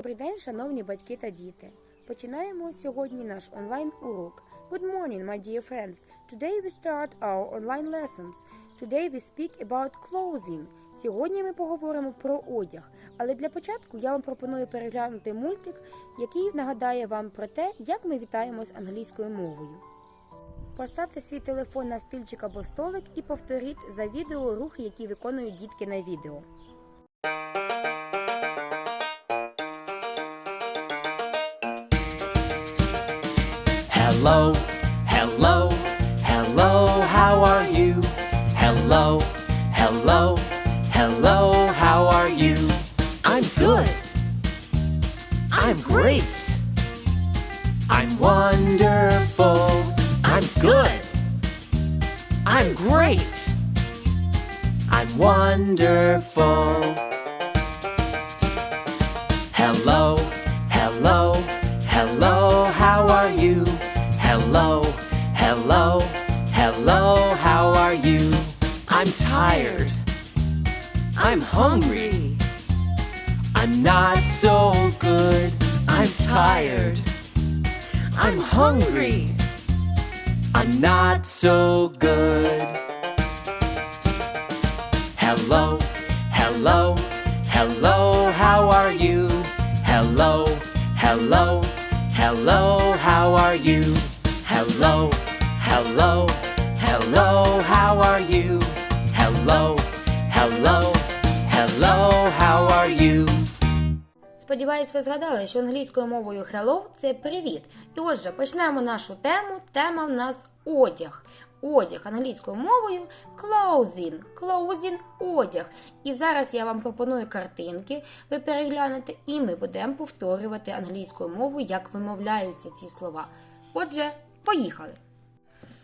Добрий день, шановні батьки та діти. Починаємо сьогодні наш онлайн урок. Good morning, my dear friends. Today we start our online lessons. Today we speak about clothing. Сьогодні ми поговоримо про одяг. Але для початку я вам пропоную переглянути мультик, який нагадає вам про те, як ми вітаємось англійською мовою. Поставте свій телефон на стильчик або столик і повторіть за відео рухи, які виконують дітки на відео. Hello, hello, hello, how are you? Hello, hello, hello, how are you? I'm good. I'm great. I'm wonderful. I'm good. I'm great. I'm wonderful. I'm hungry. I'm not so good. I'm tired. I'm hungry. I'm not so good. Hello, hello, hello, how are you? Hello, hello, hello, how are you? Hello, hello, hello, how are you? Hello, hello, hello, how are you? Сподіваюсь, ви згадали, що англійською мовою hello – це привіт. І отже, почнемо нашу тему. Тема в нас одяг. Одяг англійською мовою clothing. Clothing – одяг. І зараз я вам пропоную картинки, ви переглянете, і ми будемо повторювати англійською мовою, як вимовляються ці слова. Отже, поїхали!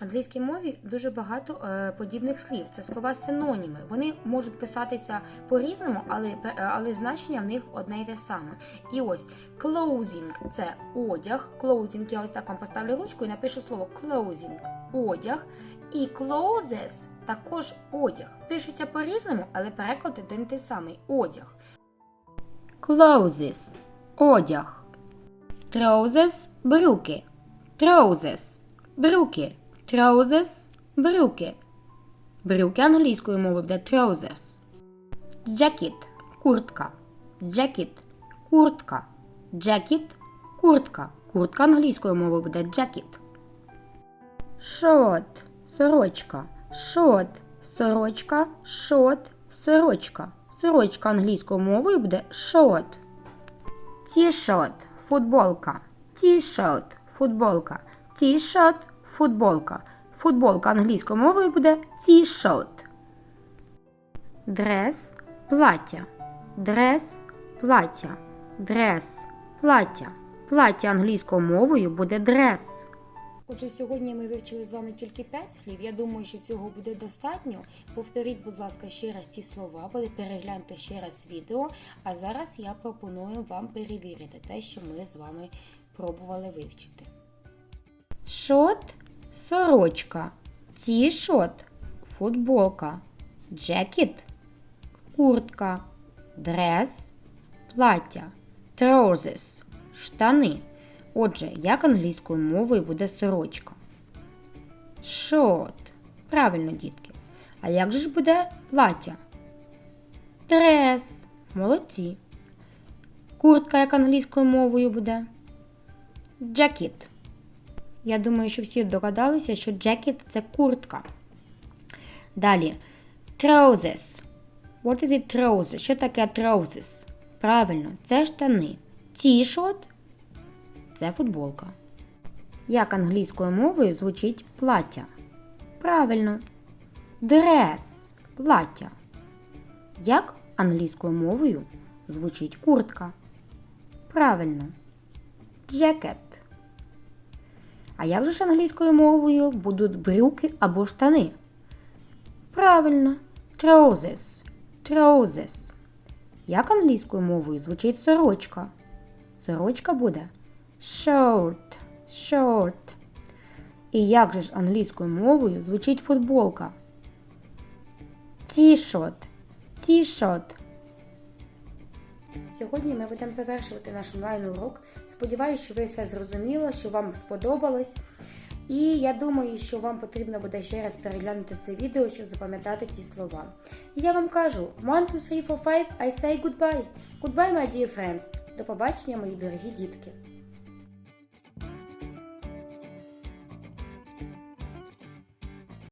В англійській мові дуже багато е, подібних слів. Це слова синоніми. Вони можуть писатися по-різному, але, е, але значення в них одне й те саме. І ось clothing – це одяг. Clothing, я ось так вам поставлю ручку і напишу слово clothing – одяг. І clothes – також одяг. Пишуться по-різному, але переклад один й той самий одяг. Clothes – одяг. Trousers – брюки. Trousers – брюки. Trousers – брюки. Брюки англійською мовою буде trousers. Jacket – куртка. Jacket – куртка. Jacket – куртка. Куртка англійською мовою буде jacket. Short – сорочка. Short – сорочка. Short – сорочка. Сорочка англійською мовою буде short. T-shirt – футболка. T-shirt – футболка. T-shirt – футболка. Футболка англійською мовою буде T-shirt. Дрес – плаття. Дрес – плаття. Дрес – плаття. Плаття англійською мовою буде дрес. Отже, сьогодні ми вивчили з вами тільки 5 слів. Я думаю, що цього буде достатньо. Повторіть, будь ласка, ще раз ці слова, або перегляньте ще раз відео. А зараз я пропоную вам перевірити те, що ми з вами пробували вивчити. Шот – сорочка. Ті-шот – футболка. Джекет – куртка. Дрес – плаття. Trousers – штани. Отже, як англійською мовою буде сорочка? Шот. Правильно, дітки. А як же ж буде плаття? Дрес. Молодці. Куртка як англійською мовою буде? Джекет. Я думаю, що всі догадалися, що джекет це куртка. Далі. Trousers. What is it trousers? Що таке trousers? Правильно, це штани. Ті-шот це футболка. Як англійською мовою звучить плаття? Правильно. Дрес плаття. Як англійською мовою звучить куртка? Правильно. Джекет. А як же ж англійською мовою будуть брюки або штани? Правильно. Trousers. Trousers. Як англійською мовою звучить сорочка? Сорочка буде short. Short. І як же ж англійською мовою звучить футболка? T-shirt. T-shirt. Сьогодні ми будемо завершувати наш онлайн-урок. Сподіваюсь, що ви все зрозуміло, що вам сподобалось. І я думаю, що вам потрібно буде ще раз переглянути це відео, щоб запам'ятати ці слова. І я вам кажу: 1, 2, 3, 4, 5, I say goodbye. Goodbye, my dear friends. До побачення, мої дорогі дітки.